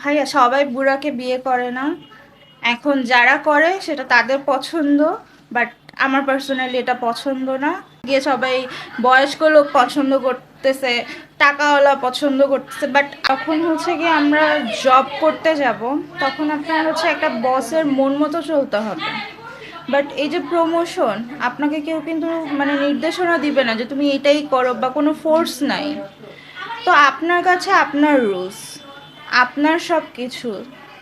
ভাইয়া, সবাই বুড়াকে বিয়ে করে না। এখন যারা করে, সেটা তাদের পছন্দ বাট আমার পার্সোনালি এটা পছন্দ না। গিয়ে সবাই বয়স্ক লোক পছন্দ করতেছে, টাকাওয়ালা পছন্দ করতেছে বাট তখন হচ্ছে কি আমরা জব করতে যাব, তখন আপনার হচ্ছে একটা বসের মন মতো চলতে হবে। বাট এই যে প্রমোশন আপনাকে কেউ কিন্তু মানে নির্দেশনা দিবে না যে তুমি এটাই করো বা কোনো ফোর্স নাই। তো আপনার কাছে আপনার রুলস আপনার সব কিছু,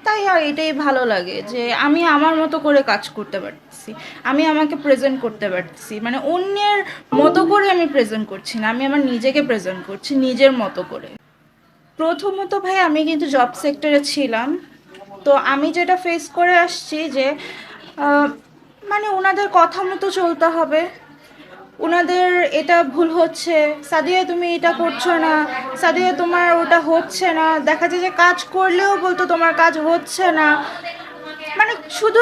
তাই আর এটাই ভালো লাগে যে আমি আমার মতো করে কাজ করতে পারতেছি আমি আমাকে প্রেজেন্ট করতে পারতেছি মানে অন্যের মতো করে আমি প্রেজেন্ট করছি না, আমি আমার নিজেকে প্রেজেন্ট করছি নিজের মতো করে। প্রথমত ভাই, আমি কিন্তু জব সেক্টরে ছিলাম, তো আমি যেটা ফেস করে আসছি যে মানে ওনাদের কথা মতো চলতে হবে ওনাদের এটা ভুল হচ্ছে। সাদিয়া, তুমি এটা করছ না। সাদিয়া, তোমার ওটা হচ্ছে না। দেখা যায় যে কাজ করলেও বলতো তোমার কাজ হচ্ছে না। মানে শুধু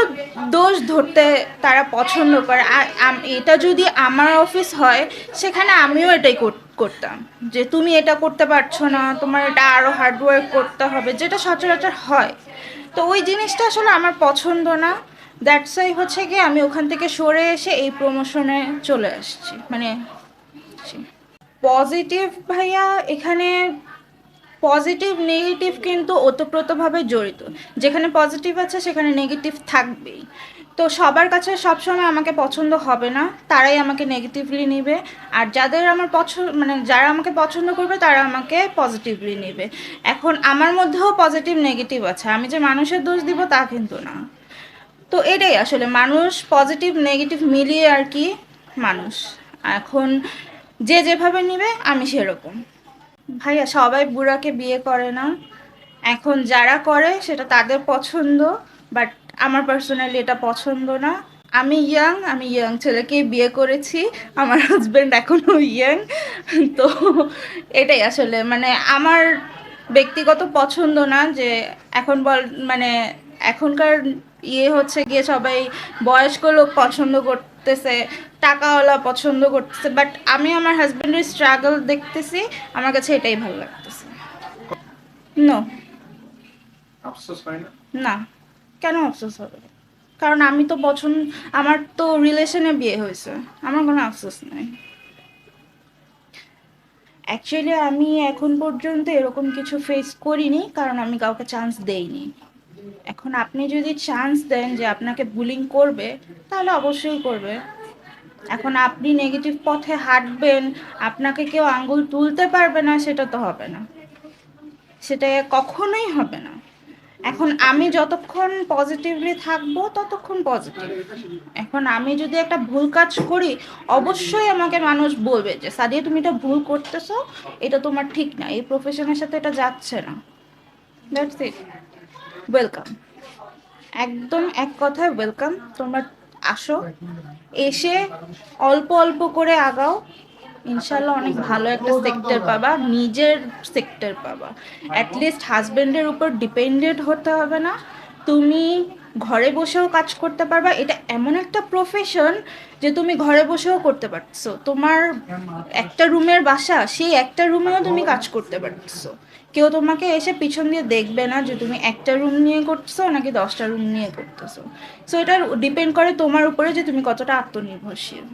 দোষ ধরতে তারা পছন্দ করে। আর এটা যদি আমার অফিস হয়, সেখানে আমিও এটাই করতাম। যে তুমি এটা করতে পারছ না, তোমার এটা আরও হার্ডওয়ার্ক করতে হবে, যেটা সচরাচর হয়। তো ওই জিনিসটা আসলে আমার পছন্দ না। দ্যাটস ওয়াই হচ্ছে কি আমি ওখান থেকে সরে এসে এই প্রমোশনে চলে আসছি। মানে পজিটিভ ভাইয়া এখানে পজিটিভ নেগেটিভ কিন্তু ওতপ্রোতভাবে জড়িত। যেখানে পজিটিভ আছে, সেখানে নেগেটিভ থাকবেই। তো সবার কাছে সবসময় আমাকে পছন্দ হবে না, তারাই আমাকে নেগেটিভলি নেবে। আর যাদের আমার পছন্দ মানে যারা আমাকে পছন্দ করবে, তারা আমাকে পজিটিভলি নেবে। এখন আমার মধ্যেও পজিটিভ নেগেটিভ আছে। আমি যে মানুষের দোষ দিব তা কিন্তু না। তো এটাই আসলে, মানুষ পজিটিভ নেগেটিভ মিলিয়ে আর কি মানুষ। এখন যে যেভাবে নিবে, আমি সেরকম। ভাইয়া, সবাই বুড়াকে বিয়ে করে না। এখন যারা করে, সেটা তাদের পছন্দ বাট আমার পার্সোনালি এটা পছন্দ না। আমি ইয়াং আমি ইয়াং ছেলেকে বিয়ে করেছি। আমার হাজব্যান্ড এখনও ইয়াং তো এটাই আসলে মানে আমার ব্যক্তিগত পছন্দ না যে এখন বল মানে এখনকার ইয়ে হচ্ছে গিয়ে সবাই বয়স্ক লোক পছন্দ করতেছে টাকাওয়ালা পছন্দ করতেছে বাট আমি আমার হাজব্যান্ডের স্ট্রাগল দেখতেছি আমার কাছে এটাই ভালো লাগতেছে। নো? না। কেন আফসোস হবে? কারণ আমি তো পছন্দ আমার তো রিলেশনে বিয়ে হয়েছে আমার কোনো আফসোস নাই। অ্যাকচুয়ালি আমি এখন পর্যন্ত এরকম কিছু ফেস করিনি কারণ আমি কাউকে চান্স দেইনি। এখন আপনি যদি চান্স দেন যে আপনাকে বুলিং করবে, তাহলে অবশ্যই করবে। এখন আপনি নেগেটিভ পথে হাঁটবেন, আপনাকে কেউ আঙ্গুল তুলতে পারবে না, সেটা তো হবে না। সেটা কখনোই হবে না। এখন আমি যতক্ষণ পজিটিভলি থাকব, ততক্ষণ পজিটিভ এখন আমি যদি একটা ভুল কাজ করি, অবশ্যই আমাকে মানুষ বলবে যে, সাদিয়া, তুমি এটা ভুল করতেছো, এটা তোমার ঠিক না। এই প্রফেশনের সাথে এটা যাচ্ছে না। দ্যাটস ইট ওয়েলকাম একদম এক কথায় ওয়েলকাম তোমরা আসো। এসে অল্প অল্প করে আগাও। ইনশাল্লাহ অনেক ভালো একটা সেক্টর পাবা। নিজের সেক্টর পাবা। অ্যাটলিস্ট হাজব্যান্ডের উপর ডিপেন্ডেন্ট হতে হবে না। তুমি ঘরে বসেও কাজ করতে পারবা। এটা এমন একটা প্রফেশন যে তুমি ঘরে বসেও করতে পারছ তোমার একটা রুমের বাসা, সেই একটা রুমেও তুমি কাজ করতে পারছ কেউ তোমাকে এসে পিছন দিয়ে দেখবে না যে তুমি একটা রুম নিয়ে করতেছো নাকি দশটা রুম নিয়ে করতেছো। সো এটা ডিপেন্ড করে তোমার উপরে যে তুমি কতটা আত্মনির্ভরশীল।